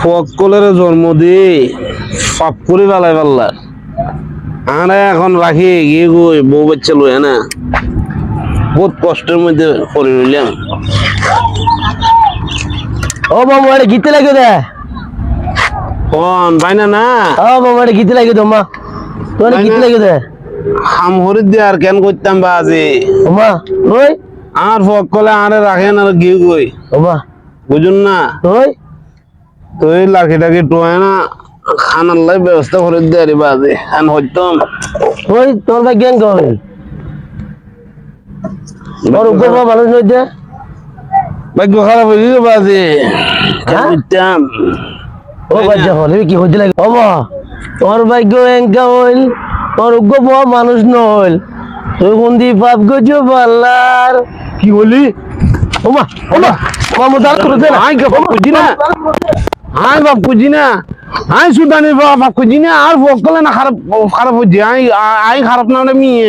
ফকলের জন্ম দি সব করে বেলায় পাল্লা। আরে এখন রাখি গিয়ে গই বউ বাচ্চা লই না বহুত কষ্টের মধ্যে করে রইলাম ও মামু এটা গীতে লাগে দে। কোন ভাই না? ও মামু এটা গীতে লাগে দে মা। তোর গীতে লাগে দে। হাম হরি দিয়ে আর কেন করতাম বা আজি? ওমা ওই আর ফকলে আরে রাখেন আর গিয়ে গই ওমা বুঝুন না? ওই তুই লাখি টাকি টোয় না খানার লাই ব্যবস্থা করে দিয়ে আরে বাজে। আন হইতাম। ওই তোর ভাই তোর উপর নইতে ভাগ্য খারাপ হয়ে গেছে বাজে। হ্যাঁ? হইতাম। ও বাচ্চা হলে কি হইতে লাগে? ওমা তোর ভাগ্য এঙ্কা হইল তোর উগ্র বড় মানুষ নইল। তুই কোনদি পাপ গজো কি বলি? ওমা ওমা মামু দাঁড় করে দে না। আই বাপ খুঁজি না আই বাপ খুঁজি না। আই সুদানি বাপ খুঁজি না, আর ফকলে না খারাপ খারাপ হচ্ছে। আই আই খারাপ না মিয়ে